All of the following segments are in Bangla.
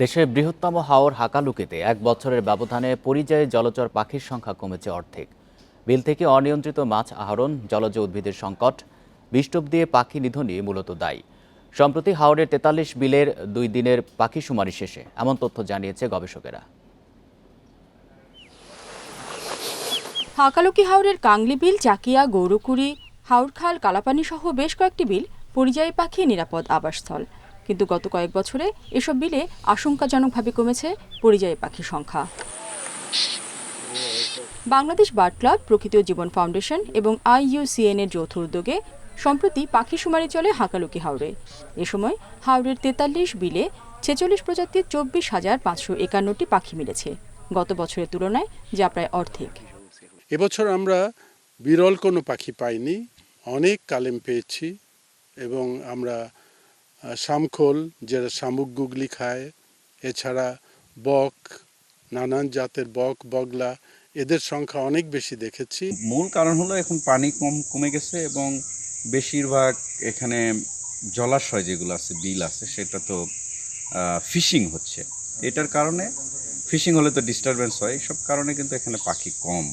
দেশের বৃহত্তম হাওর হাকালুকিতে এক বছরের ব্যবধানে পরিযায়ী জলচর পাখির সংখ্যা কমেছে অর্ধেক। বিল থেকে অনিয়ন্ত্রিত মাছ আহরণ, জলজ উদ্ভিদের সংকট, বিষ্টপ দিয়ে পাখি নিধনই মূলত দায়ী। সম্প্রতি হাওরের তেতাল্লিশ বিলের দুই দিনের পাখি শুমারি শেষে এমন তথ্য জানিয়েছে গবেষকেরা। হাকালুকি হাওরের কাংলি বিল চাকিয়া গৌরকুড়ি, হাওরখাল কালাপানি সহ বেশ কয়েকটি বিল পরিযায়ী পাখি নিরাপদ আবাসস্থল। কিন্তু গত কয়েক বছরে এসব বিলে আশঙ্কাজনকভাবে কমেছে পরিযায়ী পাখির সংখ্যা। বাংলাদেশ বার্ড ক্লাব, প্রকৃতি জীবন ফাউন্ডেশন এবং আইইউসিএন এর যৌথ উদ্যোগে সম্প্রতি পাখি শুমারি চলে হাকালুকি হাওড়ে এ সময় হাওরের তেতাল্লিশ বিলে ছেচল্লিশ প্রজাতির চব্বিশ হাজার পাঁচশো একান্নটি পাখি মিলেছে। গত বছরের তুলনায় যা প্রায় অর্ধেক। এবছর আমরা বিরল কোনো পাখি পাইনি। অনেক কালেম পেয়েছি এবং আমরা শামখোল যেটা শামুক গুগলি খায় এছাড়া বক নানান জাতের বক বগলা এদের সংখ্যা অনেক বেশি দেখেছি। মূল কারণ হলো এখন পানি কম কমে গেছে এবং বেশিরভাগ এখানে জলাশয় যেগুলো আছে বিল আছে সেটা তো ফিশিং হচ্ছে। এটার কারণে ফিশিং হলে তো ডিস্টারবেন্স হয় সব কারণে কিন্তু এখানে পাখি কম।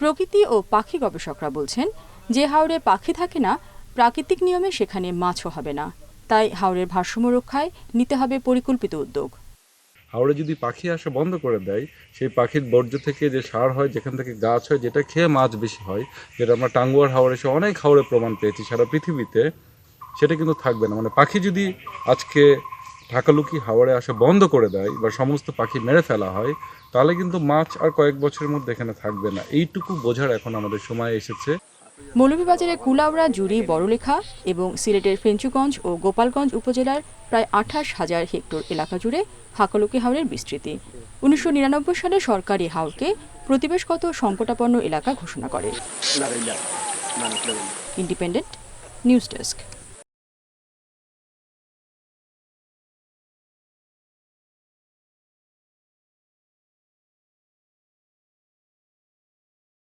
প্রকৃতি ও পাখি গবেষকরা বলছেন যে হাওড়ে পাখি থাকে না প্রাকৃতিক নিয়মে সেখানে মাছও হবে না। তাই হাওরের ভারসাম্য রক্ষায় নিতে হবে পরিকল্পিত উদ্যোগ। হাওড়ে যদি পাখি আসা বন্ধ করে দেয়, সেই পাখির বর্জ্য থেকে যে সার হয়, যেখান থেকে গাছ হয়, যেটা খেয়ে মাছ বেশি হয়, যেটা আমরা টাঙ্গুয়ার হাওড়ে এসে অনেক হাওড়ে প্রমাণ পেয়েছি সারা পৃথিবীতে, সেটা কিন্তু থাকবে না। মানে পাখি যদি আজকে ঢাকালুকি হাওড়ে আসা বন্ধ করে দেয় বা সমস্ত পাখি মেরে ফেলা হয়, তাহলে কিন্তু মাছ আর কয়েক বছরের মধ্যে এখানে থাকবে না। এইটুকু বোঝার এখন আমাদের সময় এসেছে। মৌলভীবাজারের কুলাউড়া জুড়ি বড়লেখা এবং সিলেটের ফেঞ্চুগঞ্জ ও গোপালগঞ্জ উপজেলার প্রায় আঠাশ হাজার হেক্টর এলাকা জুড়ে হাকালুকি হাওরের বিস্তৃতি। উনিশশো নিরানব্বই সালে সরকারি এই হাওরকে প্রতিবেশগত সংকটাপন্ন এলাকা ঘোষণা করে। Independent news desk